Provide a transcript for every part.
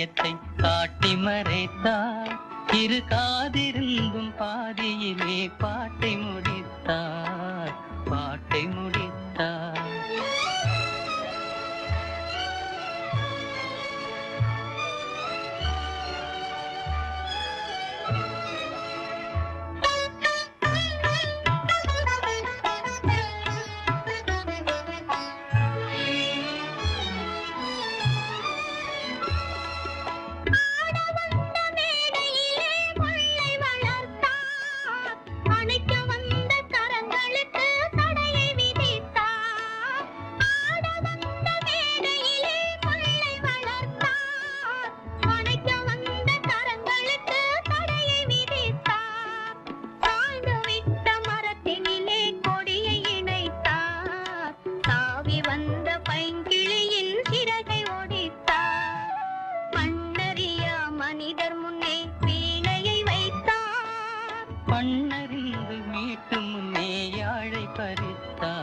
கண்ணிருந்தும் காட்டி மறைத்தார். இரு காதிருந்தும் பாதியிலே பாட்டை முடித்தார். தப்பி வந்த பைங்கிளியின் சிறகை ஒடித்தார். மண்ணறியா மனிதர் முன்னே வீணையை வைத்தார். பண்ணறிந்து மீட்டு முன்னே யாழை பறித்தார்.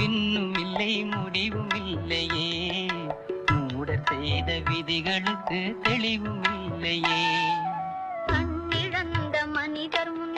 பின்னும் இல்லை முடிவும் இல்லையே. மூடர் செய்த விதிகளுக்கு தெளிவும் இல்லையே. கண்ணிழந்த மனிதர் முன்